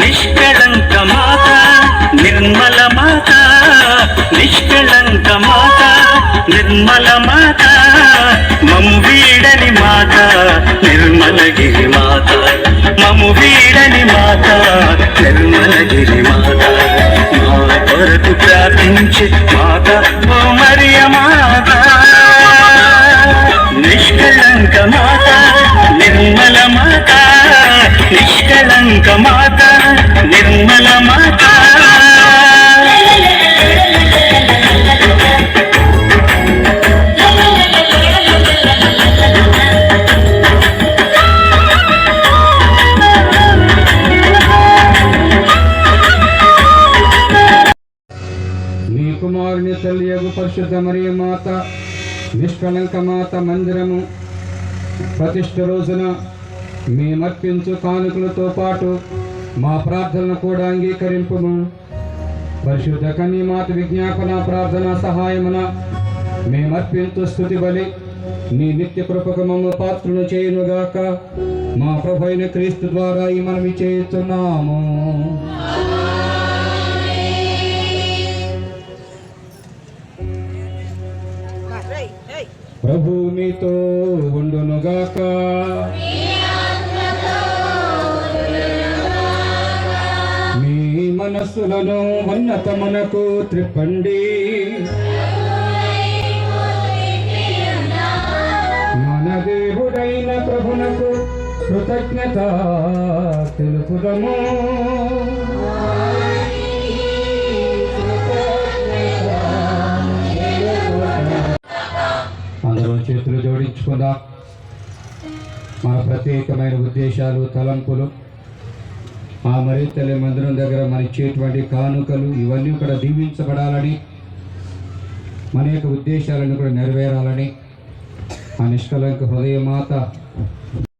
నిష్కళంక మాత నిర్మల మాత నిష్కళంక మాత నిర్మల మాత మము వీడని మాత నిర్మలగిరి మాత మము వీడని మాత నిర్మలగిరి మాత మా కొరకు ప్రార్థించి మాత. నిష్కలంక మాత నిర్మల మాత నిష్కలంక మాత నిర్మల మాత నీ కుమారుని తల్లియగు పరిశుద్ధ మరియు మాత నిష్కలంక మాత మందిరము ప్రతిష్ట రోజున మేమర్పించు కానుకలతో పాటు మా ప్రార్థనను కూడా అంగీకరింపుము. పరిశుద్ధ కన్య మాత విజ్ఞాపన ప్రార్థన సహాయమున మేమర్పించు స్థుతి బలి నీ నిత్య కృపకు మమ్మ పాత్రను చేయునుగాక మా ప్రభు అయిన క్రీస్తు ద్వారా ఈ మనవి చేస్తున్నాము ప్రభు మీతో ఉండునుగాక. మీ మనస్సులను ఉన్నతమునకు త్రిప్పండి. మన దేవుడైన ప్రభునకు కృతజ్ఞత తెలుపుదము. చేతులు జోడించుకుందాం? మన ప్రత్యేకమైన ఉద్దేశాలు తలంపులు ఆ మరి తల్లి మందిరం దగ్గర మన ఇచ్చేటువంటి కానుకలు ఇవన్నీ కూడా దీవించబడాలని మన యొక్క ఉద్దేశాలను కూడా నెరవేరాలని ఆ నిష్కలంక హృదయ మాత